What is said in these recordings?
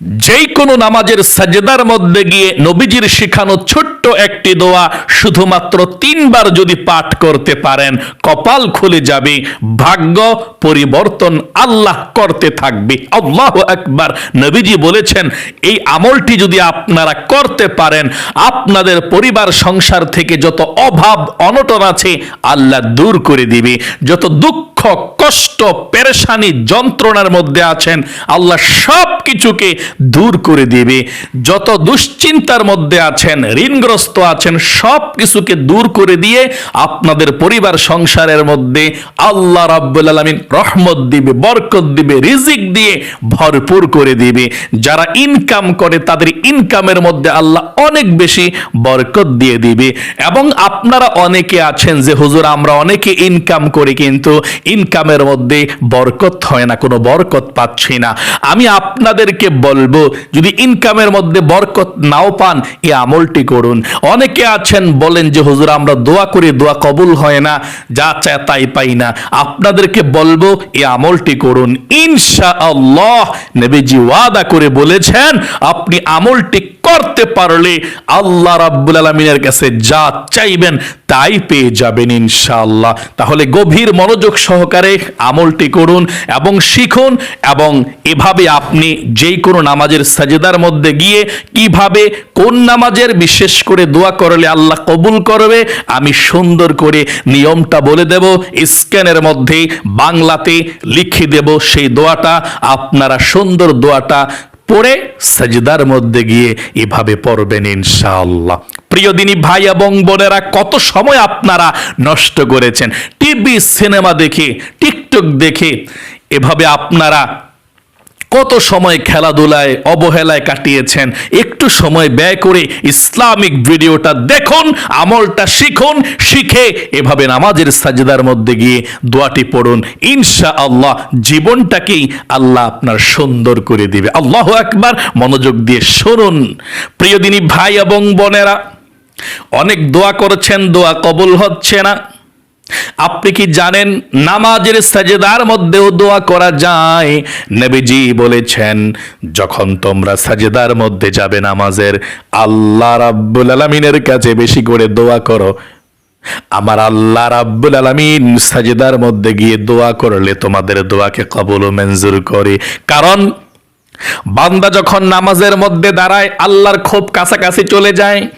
যেই কোনো নামাজের সাজেদার মধ্যে গিয়ে নবীজির শিখানো ছোট্ট একটি দোয়া শুধুমাত্র তিনবার যদি পাঠ করতে পারেন, কপাল খুলে যাবে, ভাগ্য পরিবর্তন আল্লাহ করতে থাকবে। আল্লাহ একবার নবীজি বলেছেন, এই আমলটি যদি আপনারা করতে পারেন, আপনাদের পরিবার, সংসার থেকে যত অভাব, অনটন আছে, আল্লাহ দূর করে দিবে। যত দুঃখ, কষ্ট, পেরেশানি, যন্ত্রণার মধ্যে আছেন, আল্লাহ সব কিছুকে দূর করে দিবে। যত দুশ্চিন্তার মধ্যে আছেন, ঋণগ্রস্ত আছেন, সব কিছুকে দূর করে দিয়ে আপনাদের পরিবার সংসারের মধ্যে আল্লাহ রাব্বুল আলামিন রহমত দিবে, বরকত দিবে, রিজিক দিয়ে ভরপুর করে দিবে। যারা ইনকাম করে, তাদের ইনকামের মধ্যে আল্লাহ অনেক বেশি বরকত দিয়ে দিবে। এবং আপনারা অনেকে আছেন যে, হুজুর, আমরা অনেকে ইনকাম করি, কিন্তু ইনকামের মধ্যে বরকত হয় না, কোনো বরকত পাচ্ছি না। আমি আপনাদেরকে বলব, যদি ইনকামের মধ্যে বরকত নাও পান এই আমলটি করুন। অনেকে আছেন, বলেন যে, হুজুর, আমরা দোয়া করি, দোয়া কবুল হয় না, যা চায় তাই পাই না। আপনাদেরকে বলব এই আমলটি করুন। ইনশা আল্লাহ নবীজি ওয়াদা করে বলেছেন, আপনি আমলটি করতে পারলে আল্লাহ রাব্বুল আলমিনের কাছে যা চাইবেন তাই পেয়ে যাবেন ইনশাআল্লাহ। তাহলে গভীর মনোযোগ সহকারে আমলটি করুন এবং শিখুন এবং এভাবে আপনি যেই কোনো নামাজের সাজেদার মধ্যে গিয়ে কীভাবে কোন নামাজের বিশেষ করে দোয়া করলে আল্লাহ কবুল করবে, আমি সুন্দর করে নিয়মটা বলে দেব। স্ক্যানের মধ্যে বাংলাতে লিখে দেব সেই দোয়াটা, আপনারা সুন্দর দোয়াটা পড়ে সাজদার মধ্যে গিয়ে এভাবে পড়বেন ইনশাআল্লাহ। প্রিয় দিনী ভাই এবং বোনেরা, কত সময় আপনারা নষ্ট করেছেন? টিভি, সিনেমা দেখে, টিকটক দেখে, এভাবে আপনারা কত সময় খেলাধুলায় অবহেলায় কাটিয়েছেন? একটু সময় ব্যয় করে ইসলামিক ভিডিওটা দেখুন, আমলটা শিখুন, শিখে এভাবে নামাজের সাজদার মধ্যে গিয়ে দোয়াটি পড়ুন। ইনশা আল্লাহ জীবনটাকেই আল্লাহ আপনার সুন্দর করে দিবে। আল্লাহ একবার মনোযোগ দিয়ে শুনুন। প্রিয় দিনী ভাই এবং বোনেরা অনেক দোয়া করেছেন, দোয়া কবুল হচ্ছে না। আপনি কি জানেন নামাজের সাজেদার মধ্যেও দোয়া করা যায়? নবীজি বলেছেন, যখন তোমরা সাজেদার মধ্যে যাবে নামাজের, আল্লাহ রাব্বুল আলামিনের কাছে বেশি করে দোয়া করো। আমার আল্লাহ রাব্বুল আলামিন সাজেদার মধ্যে গিয়ে দোয়া করলে তোমাদের দোয়াকে কবুল ও মঞ্জুর করে। কারণ, বান্দা যখন নামাজের মধ্যে দাঁড়ায়, আল্লাহর খুব কাছাকাছি চলে যায়।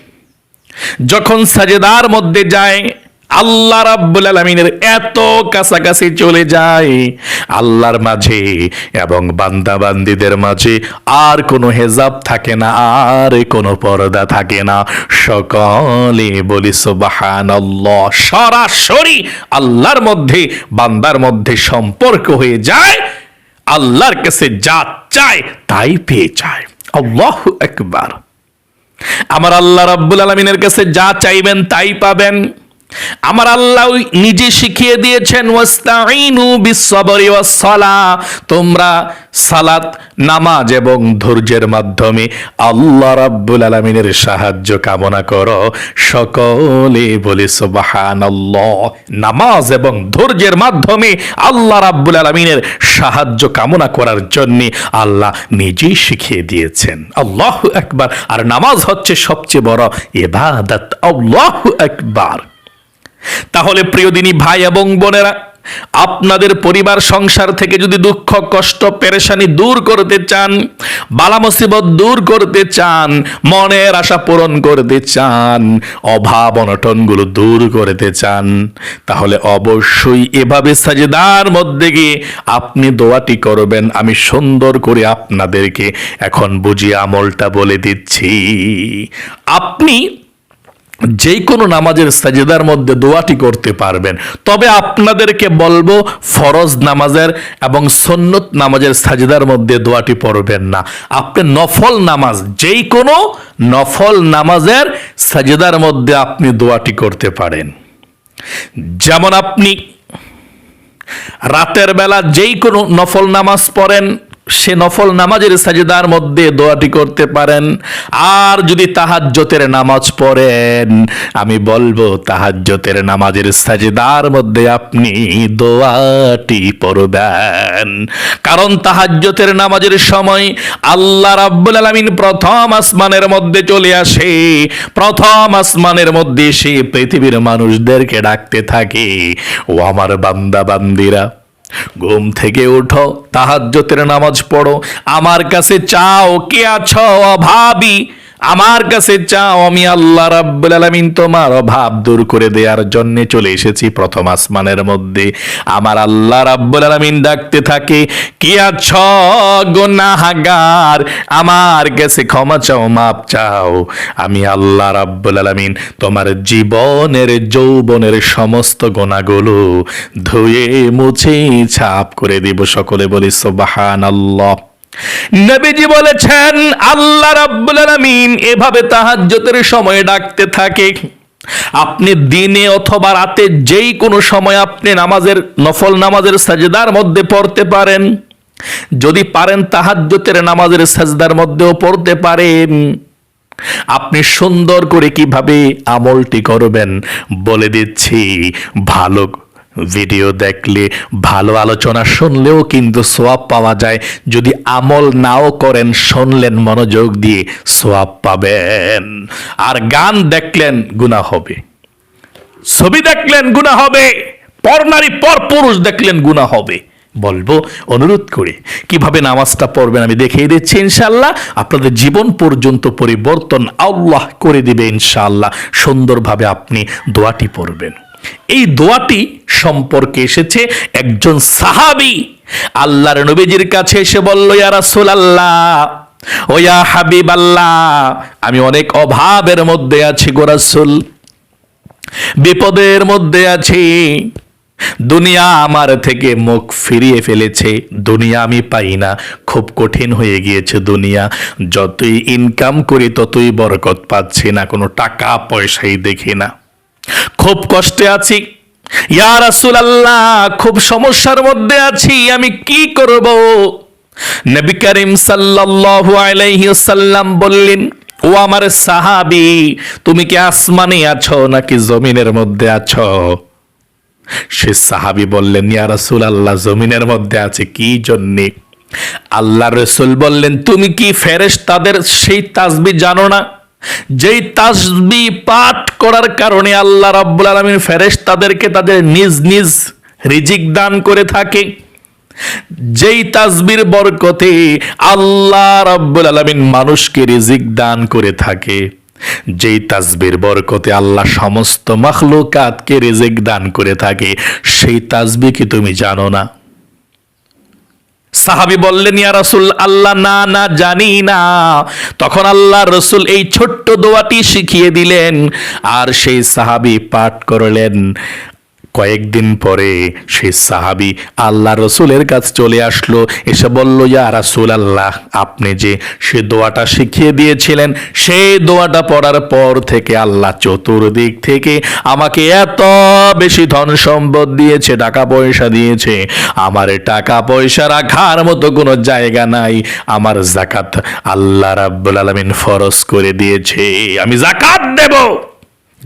যখন সাজেদার মধ্যে যায়, আল্লাহ রাব্বুল আলামিনের এত কাছাকাছি চলে যায়। আল্লাহর মাঝে এবং বান্দা বান্দিদের মাঝে আর কোনো হেজাব থাকে না, আর কোনো পর্দা থাকে না। সকলে বলি, সুবহানাল্লাহ। সরাসরি আল্লাহর মধ্যে, বান্দার মধ্যে সম্পর্ক হয়ে যায়। আল্লাহর কাছে যা চায় তাই পেয়ে যায়। আল্লাহু আকবার। আমার আল্লাহ রাব্বুল আলমিনের কাছে যা চাইবেন তাই পাবেন। আমার আল্লাহ নিজে শিখিয়ে দিয়েছেন ওয়াস্তাইনু বিসসবরি ওয়াসসালা। তোমরা সালাত, নামাজ এবং ধৈর্যের মাধ্যমে আল্লাহ রাব্বুল আলামিনের সাহায্য কামনা করো। সকলে বলে, সুবহানাল্লাহ। নামাজ এবং ধৈর্যের মাধ্যমে আল্লাহ রাব্বুল আলামিনের সাহায্য কামনা করার জন্য আল্লাহ নিজেই শিখিয়ে দিয়েছেন। আল্লাহ একবার আর নামাজ হচ্ছে সবচেয়ে বড় ইবাদত। আল্লাহ একবার তাহলে প্রিয় দিনী ভাই এবং বোনেরা, আপনাদের পরিবার সংসার থেকে যদি দুঃখ, কষ্ট, পেরেশানি দূর করতে চান, বালা মুসিবত দূর করতে চান, মনের আশা পূরণ করতে চান, অভাব অনটনগুলো দূর করতে চান, তাহলে অবশ্যই এভাবে সাজেদার মধ্যে গিয়ে আপনি দোয়াটি করবেন। আমি সুন্দর করে আপনাদেরকে এখন বুঝিয়ে আমলটা বলে দিচ্ছি। আপনি যে কোনো নামাজের সাজেদার মধ্যে দোয়াটি করতে পারবেন। তবে আপনাদেরকে বলব, ফরজ নামাজের এবং সন্নত নামাজের সাজেদার মধ্যে দোয়াটি পড়বেন না। আপনি নফল নামাজ যেই কোনো নফল নামাজের সাজেদার মধ্যে আপনি দোয়াটি করতে পারেন। যেমন আপনি রাতের বেলা যেই কোনো নফল নামাজ পড়েন সে নফল নামাজের সাজেদার মধ্যে দোয়াটি করতে পারেন। আর যদি তাহাজ্জতের নামাজ পড়েন, আমি বলব তাহাজ্জতের নামাজের সাজেদার মধ্যে আপনি দোয়াটি পড়বেন। কারণ তাহাজ্জতের নামাজের সময় আল্লাহ রাব্বুল আলামিন প্রথম আসমানের মধ্যে চলে আসে। প্রথম আসমানের মধ্যে সে পৃথিবীর মানুষদেরকে ডাকতে থাকে। ও আমার বান্দা বান্দিরা ঘুম থেকে উঠো তাহাজ্জতের নামাজ পড়ো। আমার কাছে চাও কে আছো অভাবী? আমার কাছে চাও, আমি আল্লাহ রাব্বুল আলামিন তোমার অভাব দূর করে দেওয়ার জন্য চলে এসেছি প্রথম আসমানের মধ্যে। আমার আল্লাহ রাব্বুল আলামিন ডাকতে থাকে, কি আছো গুনাহগার আমার কাছে ক্ষমা চাও, মাপ চাও। আমি আল্লাহ রাব্বুল আলামিন তোমার জীবনের, যৌবনের সমস্ত গোনাগুলো ধুয়ে, মুছে, ছাপ করে দিব। সকলে বলি, সুবহানাল্লাহ। নবীজি বলেছেন, আল্লাহ রাব্বুল আলামিন এভাবে তাহাজ্জুদের সময় ডাকতে থাকে। আপনি দিনে অথবা রাতে যেই কোনো সময় আপনি নামাজের, নফল নামাজের সাজদার মধ্যে পড়তে পারেন। যদি পারেন তাহাজ্জুদের নামাজের সাজদার মধ্যেও পড়তে পারেন। আপনি সুন্দর করে কীভাবে আমলটি করবেন বলে দিচ্ছি, ভালো ভিডিও দেখলে, ভালো আলোচনা শুনলেও কিন্তু সোয়াব পাওয়া যায়। যদি আমল নাও করেন, শুনলেন মনোযোগ দিয়ে, সোয়াব পাবেন। আর গান দেখলেন গুণা হবে। ছবি দেখলেন গুণা হবে। পর নারী, পর পুরুষ দেখলেন গুণা হবে। বলব, অনুরোধ করে, কীভাবে নামাজটা পড়বেন আমি দেখিয়ে দিচ্ছি ইনশাল্লাহ আপনাদের জীবন পর্যন্ত পরিবর্তন আল্লাহ করে দিবে, ইনশাআল্লাহ। সুন্দরভাবে আপনি দোয়াটি পড়বেন। এই দোয়াটি সম্পর্কে এসেছে একজন সাহাবি। আল্লাহর নবীজির কাছে এসে বলল, ইয়া রাসূলুল্লাহ, ও ইয়া হাবিবাল্লাহ, আমি অনেক অভাবের মধ্যে আছি গো রাসূল। বিপদের মধ্যে আছি। দুনিয়া আমার থেকে মুখ ফিরিয়ে ফেলেছে। দুনিয়া আমি পাই না। খুব কঠিন হয়ে গিয়েছে দুনিয়া। যতই ইনকাম করি, ততই বরকত পাচ্ছি না। কোনো টাকা পয়সাই দেখি না। খুব কষ্টে আছি। ইয়া রাসূলুল্লাহ, খুব সমস্যার মধ্যে আছি, আমি কি করব? নবী করিম সাল্লাল্লাহু আলাইহি ওয়াসাল্লাম বললেন, ও আমার সাহাবী, তুমি কি আসমানে আছো নাকি জমিনের মধ্যে আছো? সে সাহাবি বললেন, ইয়া রাসূল আল্লাহ জমিনের মধ্যে আছে, কি জন্যে? আল্লাহ রসুল বললেন, তুমি কি ফেরেশ তাদের সেই তাসবি জানো না? যেই তাসবি পাঠ করার কারণে আল্লাহ রাব্বুল আলামিন ফেরেশ তাদেরকে তাদের নিজ নিজ রিজিক দান করে থাকে। যেই তাসবির বরকতে আল্লাহ রাব্বুল আলামিন মানুষকে রিজিক দান করে থাকে, যেই তাসবির বরকতে আল্লাহ সমস্ত মাখলুকাতকে রিজিক দান করে থাকে, সেই তাসবি কি তুমি জানো না? সাহাবি বললেন, ইয়া রাসূল, আল্লাহ না না জানি না। তখন আল্লাহ রসুল এই ছোট্ট দোয়াটি শিখিয়ে দিলেন, আর সেই সাহাবি পাঠ করলেন। কয়েকদিন পরে সে সাহাবি আল্লাহ রসুলের কাছে চলে আসলো, এসে বলল, ইয়া রাসুল আল্লাহ আপনি যে সে দোয়াটা শিখিয়ে দিয়েছিলেন, সেই দোয়াটা পড়ার পর থেকে আল্লাহ চতুর্দিক থেকে আমাকে এত বেশি ধন সম্পদ দিয়েছে, টাকা পয়সা দিয়েছে। আমার টাকা পয়সা রাখার মতো কোনো জায়গা নাই। আমার জাকাত আল্লাহ রাব্বুল আলামিন ফরজ করে দিয়েছে। আমি জাকাত দেব।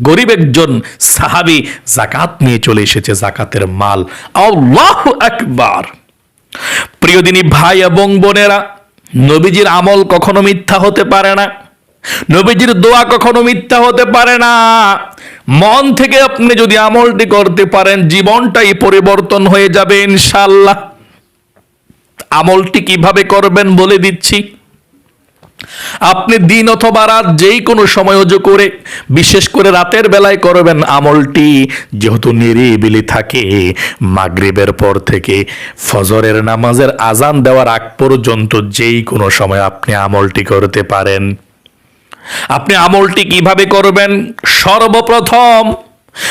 গরিব একজন সাহাবি জাকাত নিয়ে চলে এসেছে জাকাতের মাল। আল্লাহ আকবার। প্রিয় ভাই এবং বোনেরা, নবীজির আমল কখনো মিথ্যা হতে পারে না। নবীজির দোয়া কখনো মিথ্যা হতে পারে না। মন থেকে আপনি যদি আমলটি করতে পারেন, জীবনটাই পরিবর্তন হয়ে যাবে ইনশাল্লাহ আমলটি কীভাবে করবেন বলে দিচ্ছি। আপনি দিন অথবা রাত যেই কোনো সময় অজু করে, বিশেষ করে রাতের বেলায় করবেন আমলটি। যেহেতু নিরিবিলি থাকে, মাগরিবের পর থেকে ফজরের নামাজের আজান দেওয়ার আগ পর্যন্ত যেই কোনো সময় আপনি আমলটি করতে পারেন। আপনি আমলটি কীভাবে করবেন? সর্বপ্রথম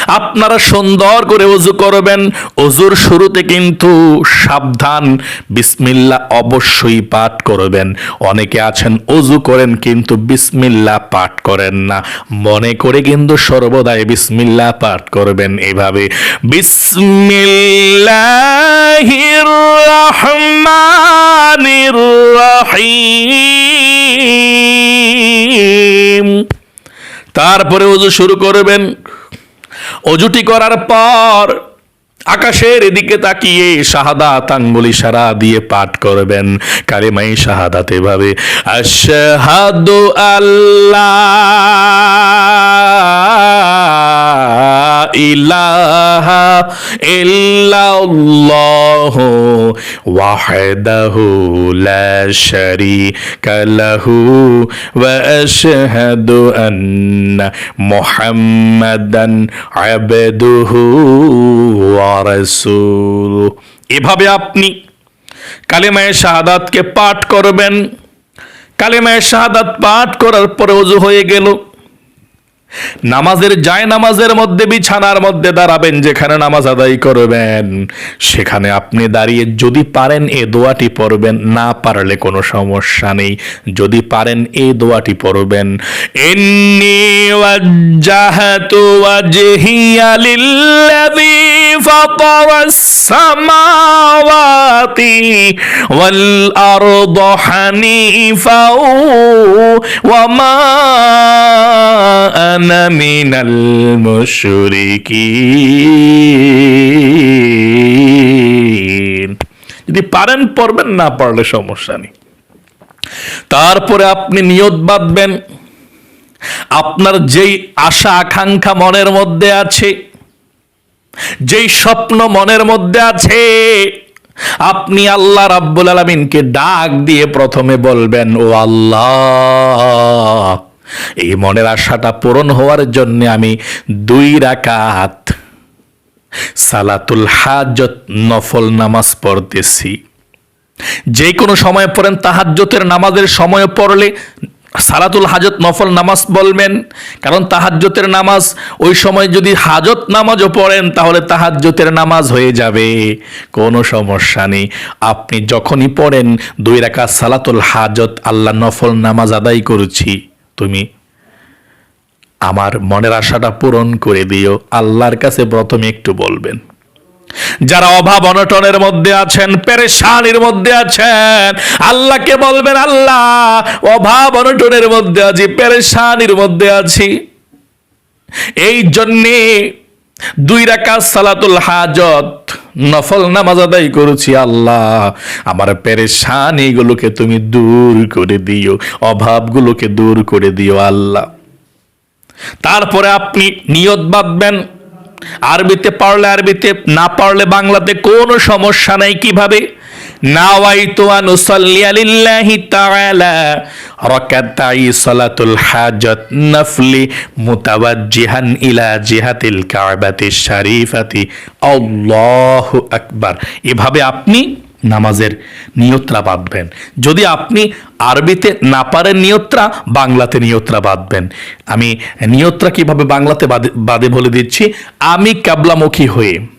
আপনারা সুন্দর করে অজু করবেন। অজুর শুরুতে কিন্তু সাবধান। বিসমিল্লা অবশ্যই পাঠ করবেন। অনেকে আছেন অজু করেন কিন্তু বিসমিল্লা পাঠ করেন না। মনে করে কিন্তু সর্বদাই বিসমিল্লা পাঠ করবেন এভাবে। বিসমিল্লাহির তারপরে অজু শুরু করবেন। অজুটি করার পর আকাশের এদিকে তাকিয়ে শাহাদাত আঙ্গুলি সারা দিয়ে পাঠ করবেন। কালেমাই শাহাদাত এভাবে, আশহাদু আল্লাহ ইলাহা ইল্লাল্লাহ ওয়াহদাহু লা শারীকা লাহু ওয়া আশহাদু আন্না মুহাম্মাদান আবদুহু ওয়া রাসূলুহু। এভাবে আপনি কালেমায়ে শাহাদাতকে পাঠ করবেন। কালেমায়ে শাহাদাত পাঠ করার পরে ওযু হয়ে গেল। নামাজের যায় নামাজের মধ্যে বিছানার মধ্যে দাঁড়াবেন, যেখানে নামাজ আদায় করবেন। সেখানে আপনি দাঁড়িয়ে যদি পারেন এ দোয়াটি পড়বেন, না পারলে কোনো সমস্যা নেই। যদি পারেন এই দোয়াটি পড়বেন, ইন্নি সামাওয়াতি আনা মিনাল মুশরিকিন যদি পারেন, পড়বেন, না পারলে সমস্যা নেই। তারপরে আপনি নিয়ত বাঁধবেন, আপনার যেই আশা, আকাঙ্ক্ষা মনের মধ্যে আছে, যেই স্বপ্ন মনের মধ্যে আছে, আপনি আল্লাহ রাব্বুল আলমিনকে ডাক দিয়ে প্রথমে বলবেন, ও আল্লাহ এই মনের আশাটা পূরণ হওয়ার জন্য আমি দুই রাকাত সালাতুল হাজত নফল নামাজ পড়তেছি। যে কোনো সময় পড়েন, তাহাজ্জতের নামাজের সময় পড়লে সালাতুল হাজত নফল নামাজ বলবেন। কারণ তাহাজ্জতের নামাজ, ওই সময় যদি হাজত নামাজও পড়েন, তাহলে তাহাজ্জতের নামাজ হয়ে যাবে। কোনো সমস্যা নেই। আপনি যখনই পড়েন, দুই রাকাত সালাতুল হাজত আল্লাহ নফল নামাজ আদায় করছি। তুমি আমার মনের আশাটা পূরণ করে দিও। আল্লাহর কাছে প্রথমে একটু বলবেন। যারা অভাব অনটনের মধ্যে আছেন, পেরেশানির মধ্যে আছেন, আল্লাহকে বলবেন, আল্লাহ, অভাব অনটনের মধ্যে আছি, পেরেশানির মধ্যে আছি। এই জন্যে দুই রাকাত সালাতুল হাজত নফল নামাজ আদায় করেছি, আল্লাহ। আমার পেরেশানিগুলোকে তুমি দূর করে দিও, অভাবগুলোকে দূর করে দিও, আল্লাহ। তারপরে আপনি নিয়ত বাঁধবেন, আরবিতে পারলে আরবিতে, না পারলে বাংলাতে কোনো সমস্যা নাই। কীভাবে? নাওয়াইতু আন উসাল্লিয়া লিল্লাহি তাআলা রাকাতাই সালাতুল হাজাত নাফলি মুতাওয়াজ্জিহান ইলা জিহাতিল কাবাতি শরীফাতি। আল্লাহু আকবার। এভাবে আপনি নামাজের নিয়ত্রা বাঁধবেন। যদি আপনি আরবিতে না পারেন নিয়ত্রা, বাংলাতে নিয়ত্রা বাঁধবেন। আমি নিয়ত্রা কীভাবে বাংলাতে বাদে বাদে বলে দিচ্ছি? আমি কাবলামুখী হয়ে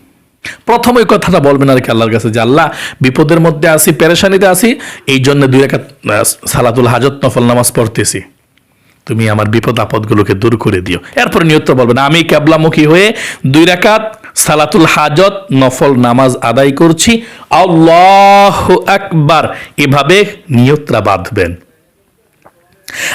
প্রথম ওই কথাটা বলবেন আর কি আল্লাহর কাছে যে, আল্লাহ, বিপদের মধ্যে আসি পেরেশানিতে আসি এই জন্য দুই রেখা সালাতুল হাজত নফল নামাজ পড়তেছি। তুমি আমার বিপদ আপদগুলোকে দূর করে দিও। এরপর নিয়ত বলবেন, আমি ক্যাবলামুখী হয়ে দুই রাকাত সালাতুল হাজত নফল নামাজ আদায় করছি। আল্লাহ আকবার। এভাবে নিয়তরা বাঁধবেন।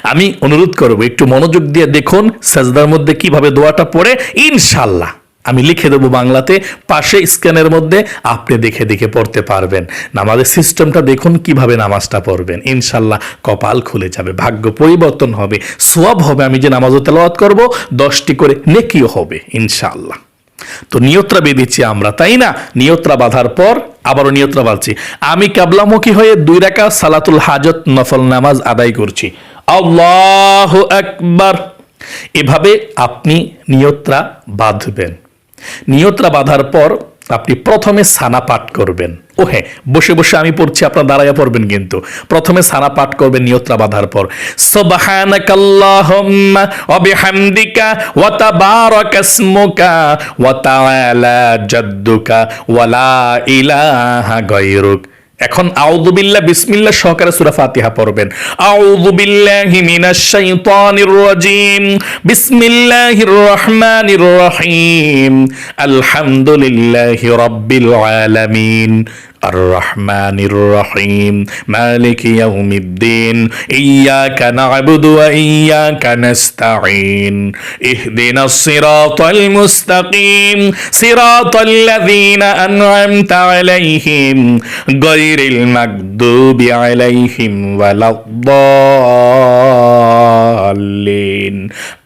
আমি অনুরোধ করব, একটু মনোযোগ দিয়ে দেখুন, সাজদার মধ্যে কীভাবে দোয়াটা পড়ে ইনশাল্লাহ আমি লিখে দেবো বাংলাতে, পাশে স্ক্যানের মধ্যে আপনি দেখে দেখে পড়তে পারবেন। নামাজের সিস্টেমটা দেখুন, কীভাবে নামাজটা পড়বেন। ইনশাল্লাহ কপাল খুলে যাবে, ভাগ্য পরিবর্তন হবে, সোয়াব হবে, আমি যে নামাজও তেলাওয়াত করব, দশটি করে নেকিও হবে, ইনশাল্লাহ। তো নিয়ত্রা বেঁধেছি আমরা, তাই না? নিয়ত্রা বাঁধার পর আবারও নিয়ত্রা বাঁধছি। আমি কাবলামুখী হয়ে দুই রাকা সালাতুল হাজত নফল নামাজ আদায় করছি। আল্লাহ একবার এভাবে আপনি নিয়ত্রা বাঁধবেন। নিয়ত্রা বাঁধার পর আপনি প্রথমে সানা পাঠ করবেন। ও হ্যাঁ বসে বসে আমি পড়ছি, আপনার দাঁড়াইয়া পড়বেন কিন্তু। প্রথমে সানা পাঠ করবেন নিয়ত্রা বাঁধার পর। সুবহানাকাল্লাহুম্মা ওয়া বিহামদিকা ওয়া তাবারাকা ইসমুকা ওয়া তাআলা জাদ্দুকা ওয়া লা ইলাহা গায়রুক। এখন বিসমিল্লা বিসমিল্লাহ সহকারে সূরা ফাতিহা পড়বেন। আউযুবিল্লাহি মিনাশ শাইতানির রাজিম। বিসমিল্লাহির রহমানির রহিম। আলহামদুলিল্লাহি রাব্বিল আলামিন। الرحمن الرحيم مالك يوم الدين إياك نعبد وإياك نستعين اهدنا الصراط المستقيم صراط الذين أنعمت عليهم غير المغضوب عليهم ولا الضالين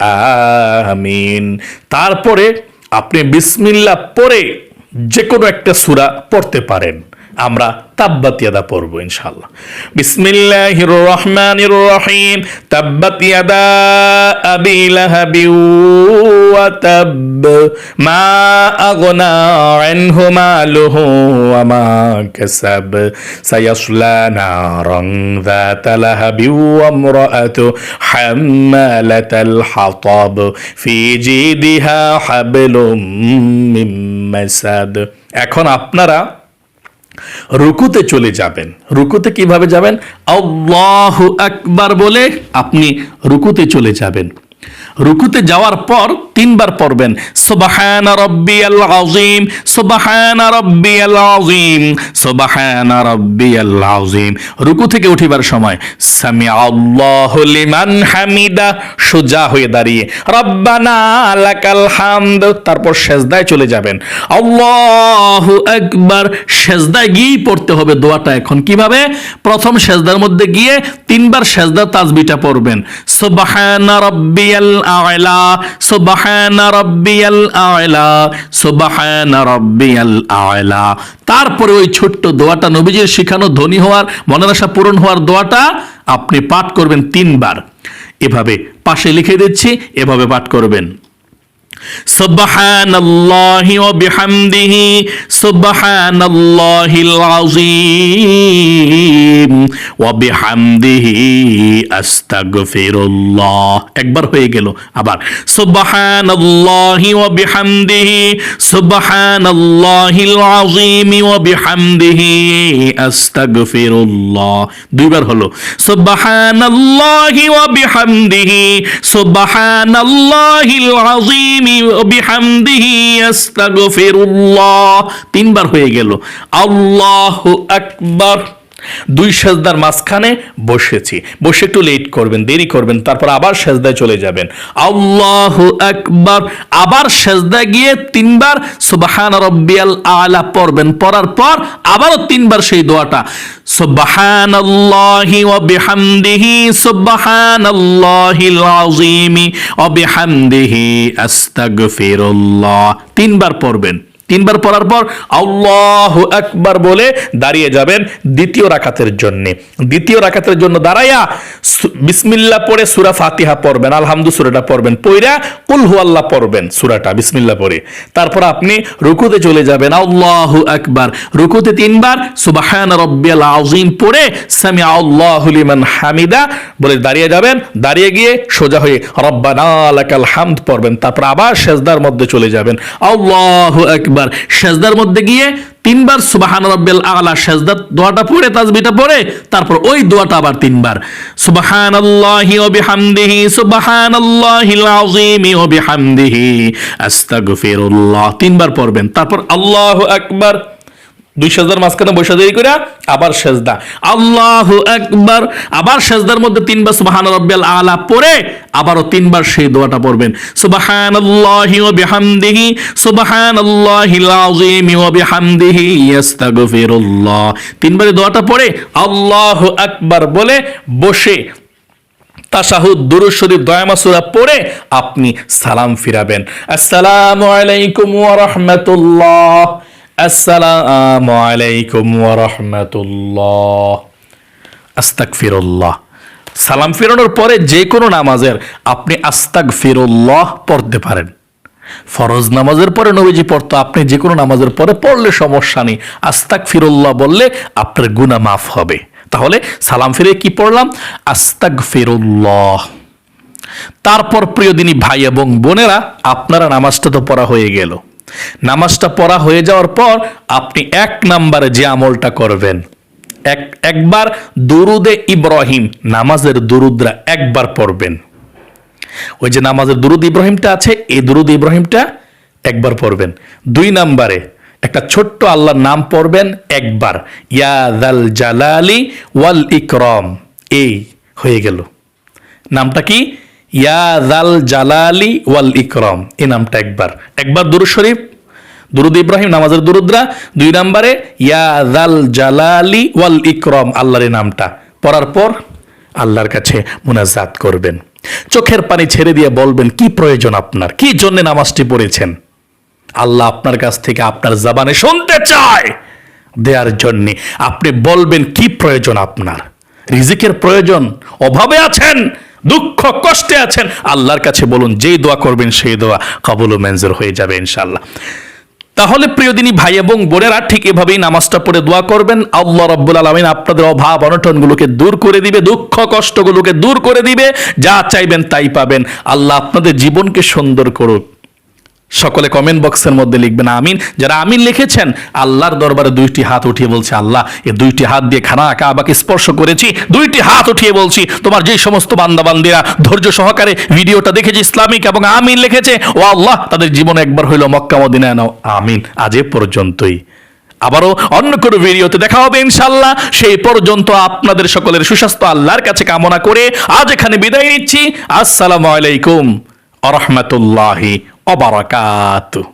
آمين তারপরে আপনি বিসমিল্লাহ পড়ে যে কোনো একটা সূরা পড়তে পারেন আমরা তাব্বাত ইয়াদা পড়বো ইনশাআল্লাহ বিসমিল্লাহির রহমানির রহিম তাব্বাত ইয়াদা আবি লাহাবি ওয়া তাব মা আগনা আনহু মালুহু ওয়া মা কাসাব সায়াসলা নারান ذات لهب وامرأته حمالة الحطب في جيدها حبل من مسد এখন আপনারা রুকুতে চলে যাবেন। রুকুতে কীভাবে যাবেন? আল্লাহ আকবার বলে আপনি রুকুতে চলে যাবেন। রুকুতে যাওয়ার পর তিনবার পড়বেন, সুবহান রব্বিয়াল আযীম রুকু থেকে উঠিবার সময় সামি আল্লাহু লিমান হামিদা সোজা হয়ে দাঁড়িয়ে, রব্বানা হামদ তারপর সেজদায় চলে যাবেন। আল্লাহু একবার সেজদায় গিয়েই পড়তে হবে দোয়াটা এখন কীভাবে? প্রথম সেজদার মধ্যে গিয়ে তিনবার সেজদা তাজবিটা পড়বেন, সুবহানা তারপরে ওই ছোট্ট দোয়াটা নবীজির শিখানো ধনী হওয়ার, মনের আশা পূরণ হওয়ার দোয়াটা আপনি পাঠ করবেন তিনবার। এভাবে পাশে লিখে দিচ্ছি, এভাবে পাঠ করবেন। সুবহানাল্লাহি ওয়া বিহামদিহি সুবহানাল্লাহিল আযীম ওয়া বিহামদিহি আস্তাগফিরুল্লাহ। একবার হয়ে গেল আবার। সুবহানাল্লাহি ওয়া বিহামদিহি সুবহানাল্লাহিল আযীম ওয়া বিহামদিহি আস্তাগফিরুল্লাহ। দুইবার হলো। সুবহানাল্লাহি ওয়া বিহামদিহি সুবহানাল্লাহিল আযীম তিনবার হয়ে গেল। আল্লাহ আকবার। দুই সেজদার মাঝখানে বসেছি। বসে একটু লেট করবেন, দেরি করবেন, তারপর আবার সেজদায় চলে যাবেন। আল্লাহ আকবার। আবার সেজদায় গিয়ে তিনবার সুবাহান রব্বিয়াল আলা পড়বেন। পড়ার পর আবারও তিনবার সেই দোয়াটা। সুবাহান আল্লাহি বিহামদিহি সুবহান আল্লাহিল আযীমি, ওয়া বিহামদিহি আস্তাগফিরুল্লাহ। তিনবার পড়বেন। তিনবার পড়ার পর আল্লাহ আকবার বলে দাঁড়িয়ে যাবেন দ্বিতীয় রাকাতের জন্য। দ্বিতীয় রাকাতের জন্য দাঁড়াইয়া বিসমিল্লা পড়ে সুরা ফাতিহা পড়বেন, আলহামদু সুরাটা পড়বেন পইরা কুল আল্লাহ পড়বেন সুরাটা, বিসমিল্লাহ পড়ে। তারপর আপনি রুকুতে চলে যাবেন, আল্লাহ আকবার। রুকুতে তিনবার সুবাহান রব্বিয়াল আযীম পড়ে সামি আল্লাহু লিমান হামিদা বলে দাঁড়িয়ে যাবেন, দাঁড়িয়ে গিয়ে সোজা হয়ে রব্বানা লাকাল হামদ পড়বেন, তারপর আবার সেজদার মধ্যে চলে যাবেন। আল্লাহু আকবার। সেজদার মধ্যে গিয়ে তিনবার সুবাহান রব্বেল আলা সেজদার দোয়াটা পড়ে তাজবিটা পড়ে, তারপর ওই দোয়াটা আবার তিনবার। সুবাহান আল্লাহি ও বিহামদিহি সুবাহান আল্লাহিল আযীম ও বিহামদিহি, আস্তাগফিরুল্লাহ। তিনবার পড়বেন, তারপর আল্লাহ আকবার। দুই সেজদার মাঝখানে বসে দেরি করে আবার সেজদা। আল্লাহ একবার আবার সেজদার মধ্যে তিনবার সুবাহান রব্বিয়াল আলা পড়ে আবারও তিনবার সেই দোয়াটা পড়বেন। সুবাহান আল্লাহি ওয়া বিহামদিহি সুবাহান আল্লাহিল আযীম ওয়া বিহামদিহি আস্তাগফিরুল্লাহ তিনবার দোয়াটা পড়ে আল্লাহ আকবার বলে বসে তাশাহুদ, দুরুদ শরীফ, দয়ামা সূরা পড়ে আপনি সালাম ফিরাবেন। আসসালামু আলাইকুম ওয়া রাহমাতুল্লাহ। আসসালামু আলাইকুম ওয়া রাহমাতুল্লাহ। আস্তাগফিরুল্লাহ। সালাম ফিরানোর পরে যে কোনো নামাজের আপনি আস্তাগফিরুল্লাহ পড়তে পারেন। ফরজ নামাজের পরে নবীজি পড়তো, আপনি যে কোনো নামাজের পরে পড়লে সমস্যা নেই। আস্তাক ফিরুল্লাহ বললে আপনার গুনাহ মাফ হবে। তাহলে সালাম ফিরে কি পড়লাম? আস্তাক ফিরুল্লাহ তারপর প্রিয় দিনী ভাই এবং বোনেরা, আপনারা নামাজটা তো পড়া হয়ে গেল। নামাজটা পড়া হয়ে যাওয়ার পর আপনি এক নাম্বারে যে আমলটা করবেন। এক, একবার দুরুদে ইব্রাহিম, নামাজের দুরুদরা একবার পড়বেন। ওই যে নামাজের দুরুদ ইব্রাহিমটা আছে, এই দুরুদ ইব্রাহিমটা একবার পড়বেন। দুই নাম্বারে একটা ছোট্ট আল্লাহর নাম পড়বেন একবার। ইয়াদাল জালালি ওয়াল ইকরম। এই হয়ে গেল। নামটা কি? ইয়াদাল জালালি ওয়াল ইকরম। এই নামটা একবার। একবার দুরু শরীফ, দুরুদ ইব্রাহিম, নামাজের দুরুদ্রা, দুই নম্বরে ইয়াদাল জালালি ওয়াল ইকরম, আল্লাহর নামটা। পড়ার পর আল্লাহর কাছে মুনাজাত করবেন। চোখের পানি ছেড়ে দিয়ে বলবেন, কি প্রয়োজন আপনার? কি জন্য নামাজটি পড়েছেন? আল্লাহ আপনার কাছ থেকে আপনার জবানে শুনতে চায় দেওয়ার জন্য। আপনি বলবেন, কি প্রয়োজন আপনার? রিজিকের প্রয়োজন? অভাবে আছেন? দুঃখ, কষ্টে আছেন। আল্লাহর কাছে বলুন, যেই দোয়া করবেন সেই দোয়া কবল ও মেনজুর হয়ে যাবে ইনশাল্লাহ তাহলে প্রিয়দিনী ভাই এবং বোনেরা, ঠিক এভাবেই নামাজটা পড়ে দোয়া করবেন। আল্লাহ রব্বুল আলমিন আপনাদের অভাব অনটনগুলোকে দূর করে দিবে, দুঃখ, কষ্টগুলোকে দূর করে দিবে। যা চাইবেন তাই পাবেন। আল্লাহ আপনাদের জীবনকে সুন্দর করুক। সকলে কমেন্ট বক্সের মধ্যে লিখবেন আমিন। যারা আমিন লিখেছেন, আল্লাহর দরবারে দুইটি হাত উঠিয়ে বলছে, আল্লাহ, এ দুইটি হাত দিয়ে খানা কাবাকে স্পর্শ করেছি, দুইটি হাত উঠিয়ে বলছি, তোমার যেই সমস্ত বান্দাবান্দিরা ধৈর্য সহকারে ভিডিওটা দেখেছে, ইসলামিক এবং আমিন লিখেছে, ও আল্লাহ, তাদের জীবনে একবার হইল মক্কা, মদিনায় নাও, আমিন। আজ এ পর্যন্তই। আবারও অন্য কোনো ভিডিওতে দেখা হবে ইনশাল্লাহ সেই পর্যন্ত আপনাদের সকলের সুস্বাস্থ্য, আল্লাহর কাছে কামনা করে আজ এখানে বিদায় নিচ্ছি। আসসালামু আলাইকুম আ রহমতুল্লাহি অবরাকাতুহ